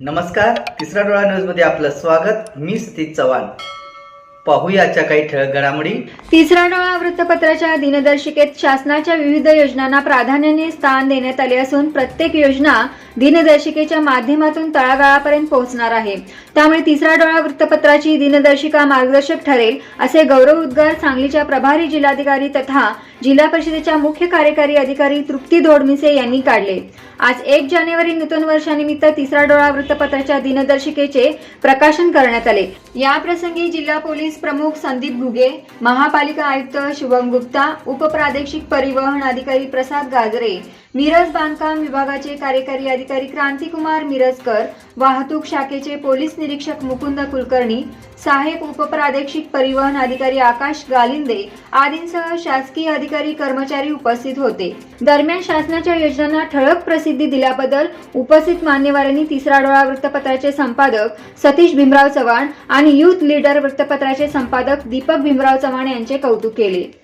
नमस्कार तिसरा डोळा न्यूजमध्ये आपलं स्वागत. मी सतीश चव्हाण. पाहूयाच्या काही ठळक घडामोडी. तिसरा डोळा वृत्तपत्राच्या दिनदर्शिकेत शासनाच्या विविध योजनांना प्राधान्याने स्थान देण्यात आले असून प्रत्येक योजना दिनदर्शिकेच्या माध्यमातून तळागाळापर्यंत पोहोचणार आहे. त्यामुळे तिसरा डोळा वृत्तपत्राची दिनदर्शिका मार्गदर्शक ठरेल असे गौरव उद्गार सांगलीच्या प्रभारी जिल्हाधिकारी तथा जिल्हा परिषदेच्या मुख्य कार्यकारी अधिकारी तृप्ती धोडमिसे यांनी काढले. आज एक जानेवारी नूतन वर्षानिमित्त तिसरा डोळा वृत्तपत्राच्या दिनदर्शिकेचे प्रकाशन करण्यात आले. या प्रसंगी जिल्हा पोलीस प्रमुख संदीप घुगे महापालिका आयुक्त शुभम गुप्ता उपप्रादेशिक परिवहन अधिकारी प्रसाद गाजरे मिरज बांधकाम विभागाचे कार्यकारी अधिकारी क्रांतिकुमार मिरजकर वाहतूक शाखेचे पोलीस निरीक्षक मुकुंद कुलकर्णी सहाय्यक उपप्रादेशिक परिवहन अधिकारी आकाश गालिंदे आदींसह शासकीय अधिकारी कर्मचारी उपस्थित होते. दरम्यान शासनाच्या योजनांना ठळक प्रसिद्धी दिल्याबद्दल उपस्थित मान्यवरांनी तिसरा डोळा वृत्तपत्राचे संपादक सतीश भीमराव चव्हाण आणि युथ लीडर वृत्तपत्राचे संपादक दीपक भीमराव चव्हाण यांचे कौतुक केले.